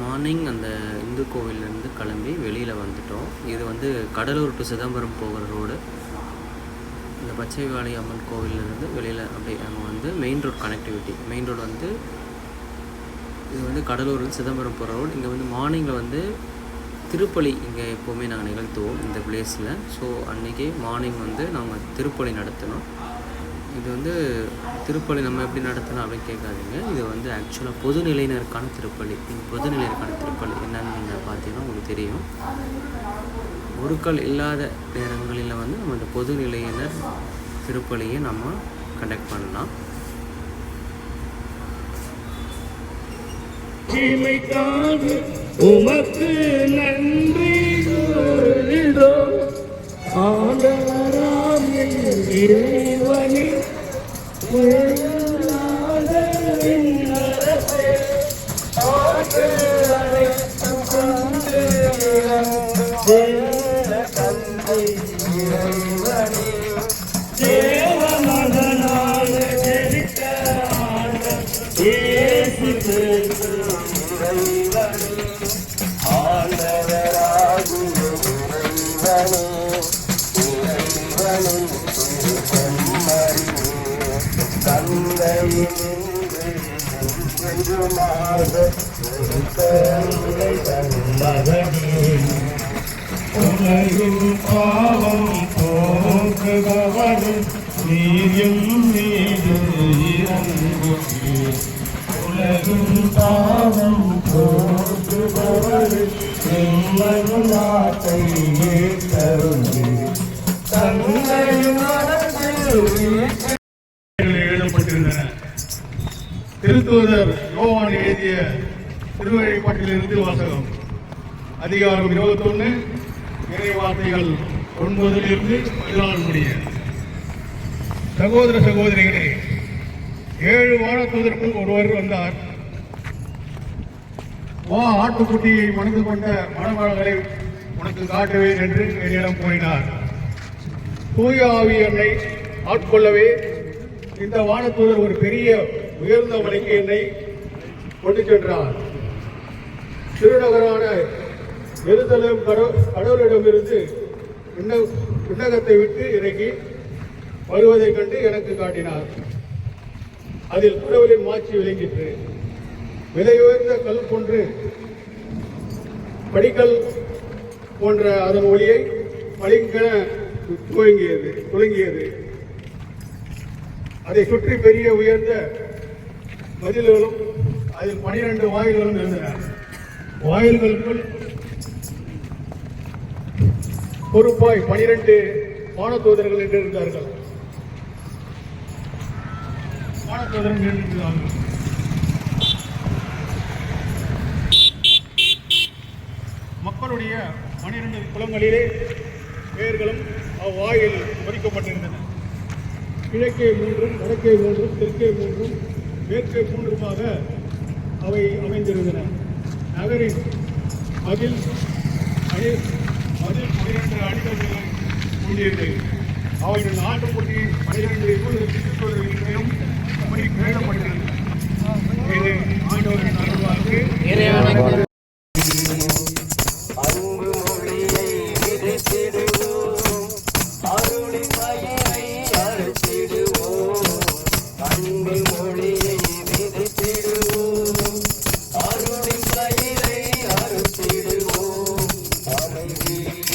Morning அந்த இந்து கோவிலேருந்து கிளம்பி வெளியில் வந்துட்டோம். இது வந்து கடலூர் டு சிதம்பரம் போகிற ரோடு இந்த பச்சைவாளி அம்மன் கோவிலேருந்து வெளியில் அப்படியே நம்ம வந்து main road connectivity main road வந்து இது வந்து கடலூர் சிதம்பரம் போகிற ரோடு இங்கே வந்து மார்னிங்கில் வந்து திருப்பலி இங்கே எப்போவுமே நாங்கள் நிகழ்த்துவோம் இந்த பிளேஸில் ஸோ அன்றைக்கி மார்னிங் வந்து நாங்கள் திருப்பலி நடத்தினோம். இது வந்து திருப்பலி நம்ம எப்படி நடத்தலாம் அப்படின்னு கேட்காதீங்க. இது வந்து ஆக்சுவலாக பொதுநிலையினருக்கான திருப்பலி இந்த பொதுநிலையினருக்கான திருப்பலி என்னன்னு நீங்கள் பார்த்தீங்கன்னா உங்களுக்கு தெரியும். குருக்கள் இல்லாத நேரங்களில் வந்து நம்ம இந்த பொதுநிலையினர் திருப்பலியை நம்ம கண்டக்ட் பண்ணலாம். உமக்கு நன்றி. உலகின் பாவம் போக்குபவர் நீயும் நீடு இறங்குகிறீர் உலகின் பாவம் போக்குபவர் எம்மன் நாட்டை ஏற்றருளீர் தந்தையின் திருத்தூதர் யோவான் எழுதிய திருவழிப்பாட்டிலிருந்து வாசகம். அதிகாரம் இருபத்தொன்று இறை வார்த்தைகள் ஒன்பதிலிருந்து பதினாலு முடிய. சகோதர சகோதரிகளே ஏழு வானத்தூதர்கள் ஒருவர் வந்தார். வா ஆட்டுக்குட்டியை மணந்து கொண்ட மணமகளை உனக்கு காட்டுவேன் என்று என்னிடம் கூறினார். தூய ஆவி என்னை ஆட்கொள்ளவே இந்த வானத்தூதர் ஒரு பெரிய உயர்ந்த மலைக்கு என்னை கொண்டு சென்றார் திருநகரான எருசலேம் கடவு- கடவுளிடமிருந்து விண்ணகத்தை விட்டு இறங்கி வருவதைக் கண்டு எனக்கு காட்டினார். அதில் கடவுளின் மாட்சி விளங்கிற்று. விலையுயர்ந்த கல் போன்று படிக்கல் போன்ற அதன் ஒளியை பளிங்கென துவங்கியது துவங்கியது. அதை சுற்றி பெரிய உயர்ந்த பதில்களும் அதில் பனிரெண்டு வாயில்களும் இருந்தன. வாயில்களுக்குள் பொறுப்பாய் பனிரெண்டு வானதூதர்கள் என்று இருந்தார்கள். வானதூதர்கள் என்று இருந்தார்கள். மக்களுடைய பனிரெண்டு குளங்களிலே பெயர்களும் அவ்வாயில் பொறிக்கப்பட்டிருந்தன கிழக்கே மூன்றும் வடக்கே மூன்றும் தெற்கே மூன்றும் மேற்கே மூன்றுமாக அவை அமைந்திருந்தன. நகரின் அதில் அதில் அதில் பனிரெண்டு அடித்தல்களை கொண்டிருந்தது அவைகள் ஆட்டுக்குட்டி பனிரெண்டு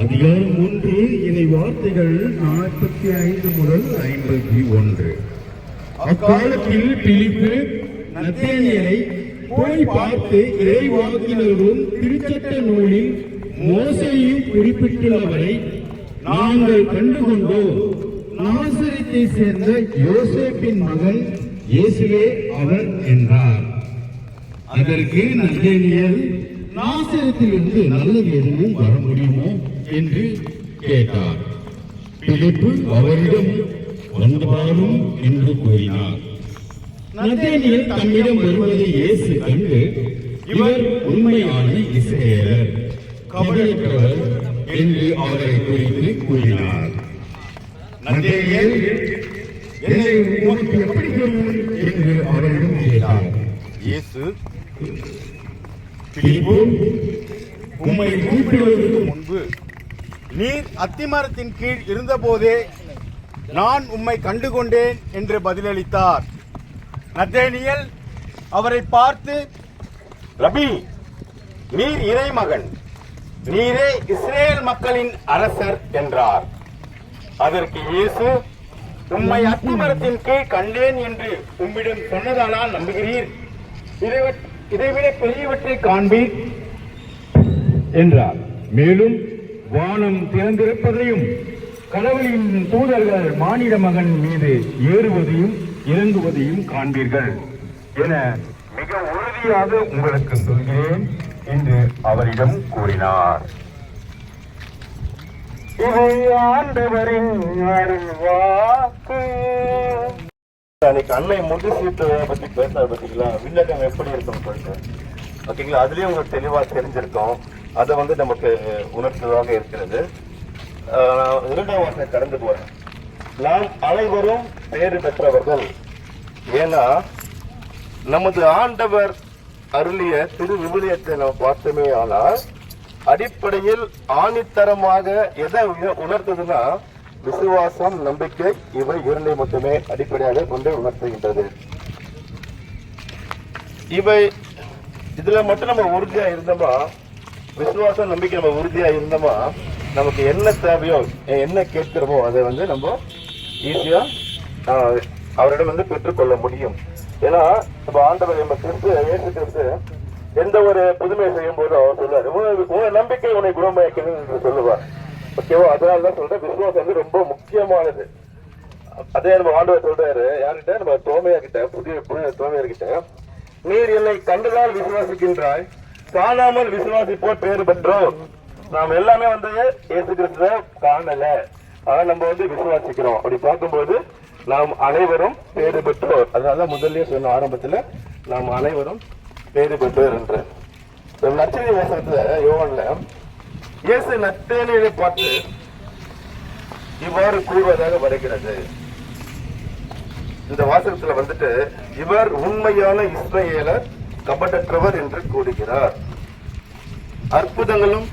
அதிகாரம் ஒன்று இதை வார்த்தைகள் நாற்பத்தி ஐந்து முதல் ஐம்பத்தி ஒன்று. அக்காலத்தில் பிலிப்பு நத்தேனியரை போய் பார்த்து இறைவாக்கினரும் திருச்சட்ட நூலில் மோசையும் குறிப்பிட்டுள்ளவரை நாங்கள் கண்டுகொண்டோம். நாசரத்தை சேர்ந்த யோசேப்பின் மகன் இயேசுவே அவர் என்றார். அதற்கு நத்தேனியல் நாசரத்திலிருந்து நல்லது எதுவும் வர முடியுமோ என்று கேட்டார். பிலிப்பு அவரிடம் வந்து பாரும் என்று கூறினார். நதேனியல் தம்மிடம் வருவதை இயேசு கண்டு இவர் உண்மையான இஸ்ரேலர் கபடற்றவர் என்று அவரை குறித்து கூறினார். நதேனியல் என்னை உனக்கு எப்படி என்று அவரிடம் கேட்டார். இயேசு பிலிப்பு உம்மை கூப்பிடுவதற்கு முன்பு நீர் அத்திமரத்தின் கீழ் இருந்தபோதே நான் உம்மை கண்டுகொண்டேன் என்று பதிலளித்தார். நத்தேனியல் அவரை பார்த்து ரபி நீர் இறைமகன் நீரே இஸ்ரேல் மக்களின் அரசர் என்றார். அதற்கு இயேசு உம்மை அத்திமரத்தின் கீழ் கண்டேன் என்று உம்மிடம் சொன்னதானால் நம்புகிறீர். இதைவிட- பெரியவற்றை காண்பீர். என்றார். மேலும் வானம் திறந்திருப்பதையும் கடவுளின் தூதர்கள் மானிட மகன் மீது ஏறுவதையும் இறங்குவதையும் காண்பீர்கள். என மிக உறுதியாக உங்களுக்கு சொல்கிறேன் என்று அவரிடம் கூறினார். இது ஆண்டவரின் அருள்வாக்கு. அன்னைக்கு அன்னை முது சீட்டை பத்தி பேசுறது பார்த்தீங்களா விண்ணகம் எப்படி இருக்கும்னு சொல்லிட்டு. ஓகேங்களா அதுலயும் உங்களுக்கு தெளிவா தெரிஞ்சிருக்கும். அதை வந்து நமக்கு உணர்த்துவதாக இருக்கிறது. இரண்டாம் வாசனை கடந்து போறேன். நாம் அனைவரும் பேறு பெற்றவர்கள். ஏன்னா நமது ஆண்டவர் அருளிய திரு விவிலியத்தை நாம் பார்த்தோமே ஆனால் அடிப்படையில் ஆணித்தரமாக எதை உய- உணர்த்துதுன்னா விசுவாசம் நம்பிக்கை இவை இரண்டை மட்டுமே அடிப்படையாக கொண்டு உணர்த்துகின்றது. இவை இதுல மட்டும் நம்ம உறுதியா இருந்தோமா? விசுவாசம் நம்பிக்கை நம்ம உறுதியா இருந்தோமா? நமக்கு என்ன தேவையோ என்ன கேட்கிறோமோ அதை வந்து நம்ம ஈஸியா ஆஹ், அவரிடம் வந்து பெற்றுக்கொள்ள முடியும். ஏன்னா நம்ம ஆண்டவர் நம்ம கிறிஸ்து இயேசு கிறிஸ்து எந்த ஒரு புதுமை செய்யும் போதும் அவர் சொல்லுவார் உன் நம்பிக்கை உன்னை குணமயக்கணும் என்று சொல்லுவார். ஓகேவா அதனால தான் சொல்றேன் விசுவாசம் வந்து ரொம்ப முக்கியமானது. அதே நம்ம ஆண்டவர் சொல்றாரு யார்கிட்ட? நம்ம தோமையா கிட்ட புதிய புதிய தோமையர் கிட்ட நீர் என்னை கண்டதால் விசுவாசிக்கின்றாய் காணாமல் விசுவாசிப்போர் பேறு பெற்றோம் நாம் எல்லாமே வந்து இயேசு கிறிஸ்துவ காணல. ஆனா நம்ம வந்து விசுவாசிக்கிறோம். அப்படி பார்க்கும்போது நாம் அனைவரும் பேறு பெற்றோர். அதனால முதல்லயே சொன்ன ஆரம்பத்துல நாம் அனைவரும் பேறு பெற்றோர் என்று. நச்சரி வசனத்துல யோகன்ல இயேசு நத்தேனியை பார்த்து இவ்வாறு கூறுவதாக வருகிறது. இந்த வாசகத்துல வந்துட்டு இவர் உண்மையான இஸ்ரேலர் கபடற்றவர் என்று கூறுகிறார். அற்புதங்களும்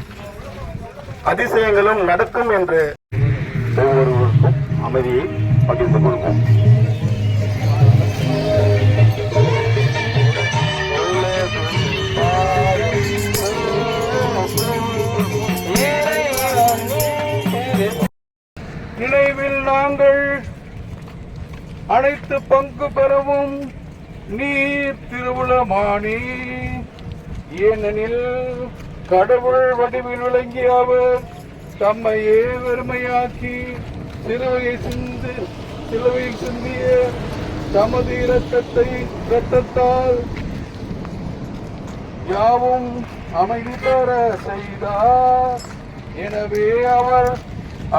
அதிசயங்களும் நடக்கும் என்று ஒவ்வொருவருக்கும் அமைதியை பகிர்ந்து கொள்வோம். அனைத்து பங்கு பெறவும் நீர் திருவுளமானி. ஏனெனில் கடவுள் வடிவில் விளங்கிய அவர் தம்மையே வெறுமையாக்கி சிலுவையை சிந்து சிலுவையில் சிந்திய தமது இரத்தத்தை இரத்தத்தால் யாவும் அமைதி பெற செய்தார். எனவே அவர்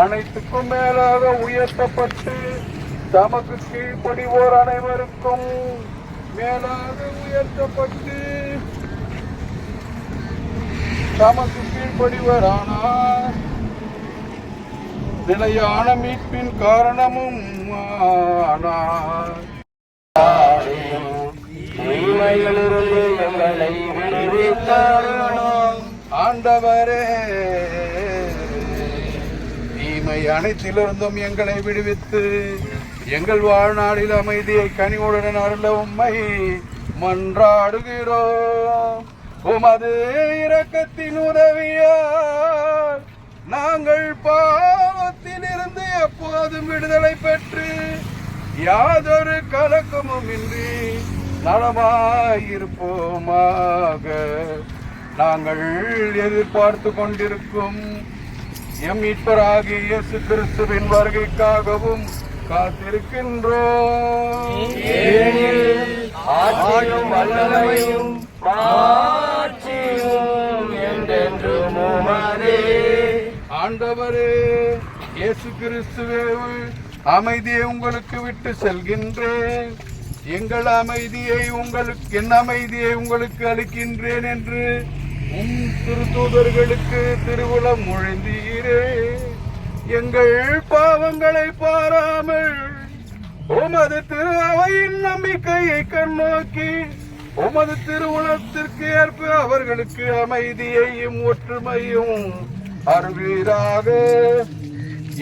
அனைத்துக்கும் மேலாக உயர்த்தப்பட்டு தமக்கு கீழ்ப்படிவோர் அனைவருக்கும் மேலாக உயர்த்தப்பட்டு தமக்கு கீழ்ப்படிவரானார் நிலையான மீட்பின் காரணமும் ஆனார். ஆண்டவரே அனைத்திலிருந்தும் எங்களை விடுவித்து எங்கள் வாழ்நாளில் அமைதியை கனிவுடன் அருள உம்மை மன்றாடுகிறோம். உமது இரக்கத்தின் உதவியால் நாங்கள் பாவத்திலிருந்து எப்போதும் விடுதலை பெற்று யாதொரு கலக்கமும் இன்றி நலமாயிருப்போமாக. நாங்கள் எதிர்பார்த்து கொண்டிருக்கும் எம் மீட்பராகிய இயேசு கிறிஸ்துவின் வருகைக்காகவும் காத்திருக்கின்றோம். ஆட்சியும் வல்லமையும் மாட்சியும் என்றென்றும் உமதே. ஆண்டவரே இயேசு கிறிஸ்துவே அமைதியை உங்களுக்கு விட்டு செல்கின்றேன். எங்கள் அமைதியை உங்களுக்கு என் அமைதியை உங்களுக்கு அளிக்கின்றேன் என்று உன் திருத்தூதர்களுக்கு திருவுளம் முழந்தீரே எங்கள் பாவங்களை பாராமல் உமது திரு அவையின் நம்பிக்கையை கண்ணோக்கி உமது திருவுளத்திற்கு ஏற்ப அவர்களுக்கு அமைதியையும் ஒற்றுமையும் அருவீராக.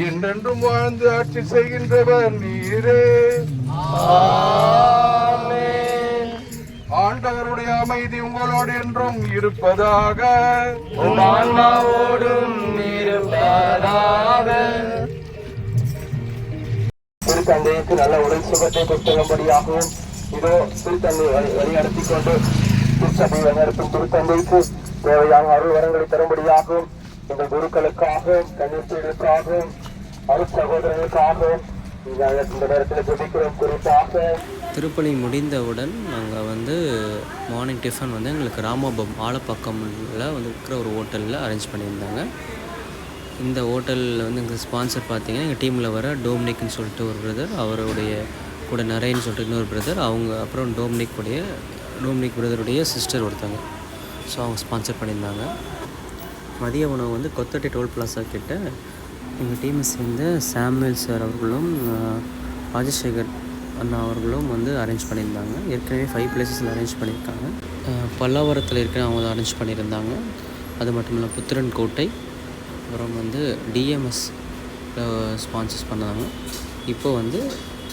என்றென்றும் வாழ்ந்து ஆட்சி செய்கின்றவர் நீரே. ஆண்டவருடைய அமைதி உங்களோடு என்றும் இருப்பதாக. ஆன்மாவோடும் இருப்பதாக. திருத்தந்தைக்கு நல்ல உடல் சுகத்தை கொடுத்தபடியாகவும் இதோ திருத்தந்தை வழி வழி நடத்திக் கொண்டு திருச்சபை வழிநடத்தும் திருத்தந்தைக்கு தேவையான அருள் வரங்களை தரும்படியாகவும் எங்கள் குருக்களுக்காகவும் கன்னிஸ்தர்களுக்காகவும் அருள் சகோதரர்களுக்காகவும் இந்த இந்த நேரத்தில் ஜெபிக்கிறோம் குறிப்பாக. திருப்பலி முடிந்தவுடன் நாங்கள் வந்து மார்னிங் டிஃபன் வந்து எங்களுக்கு ராமபம் ஆலப்பக்கமில் வந்து இருக்கிற ஒரு ஹோட்டலில் அரேஞ்ச் பண்ணியிருந்தாங்க. இந்த ஹோட்டலில் வந்து எங்கள் ஸ்பான்சர் பார்த்தீங்கன்னா எங்கள் டீமில் வர டோம்னிக்னு சொல்லிட்டு ஒரு பிரதர் அவருடைய கூட நரேன்னு சொல்லிட்டு இன்னொரு பிரதர் அவங்க அப்புறம் டோம்னிக் உடைய டோம்னிக் பிரதருடைய சிஸ்டர் ஒருத்தங்க ஸோ அவங்க ஸ்பான்சர் பண்ணியிருந்தாங்க. மதிய உணவு வந்து கொத்தட்டி டோல் பிளாசா கிட்ட எங்கள் டீமை சேர்ந்த சாமுவேல் சார் அவர்களும் ராஜசேகர் அண்ணா அவர்களும் வந்து அரேஞ்ச் பண்ணியிருந்தாங்க. ஏற்கனவே ஃபைவ் பிளேசஸில் அரேஞ்ச் பண்ணியிருக்காங்க. பல்லாவரத்தில் இருக்கிற அவங்க அரேஞ்ச் பண்ணியிருந்தாங்க. அது மட்டும் இல்லை புத்திரன் கோட்டை அப்புறம் வந்து டிஎம்எஸ் ஸ்பான்சர்ஸ் பண்ணாங்க. இப்போ வந்து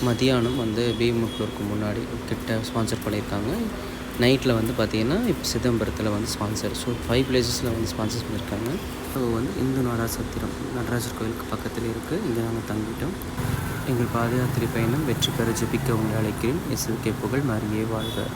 மதியானம் வந்து பீமக்ளூருக்கு முன்னாடி கிட்ட ஸ்பான்சர் பண்ணியிருக்காங்க. நைட்டில் வந்து பார்த்திங்கன்னா இப்போ சிதம்பரத்தில் வந்து ஸ்பான்சர் ஸோ ஃபைவ் பிளேசஸில் வந்து ஸ்பான்சர்ஸ் பண்ணியிருக்காங்க. ஸோ வந்து இந்து நாடா சத்திரம் நடராஜர் கோயிலுக்கு பக்கத்தில் இருக்குது இங்கே நாங்கள் தங்கிட்டோம். எங்கள் பாதயாத்திரை பயணம் வெற்றி பெற ஜெபிக்க உங்களை அழைக்கிறேன். எஸ்எல்கே புகழ் மாறியே வாழ்க.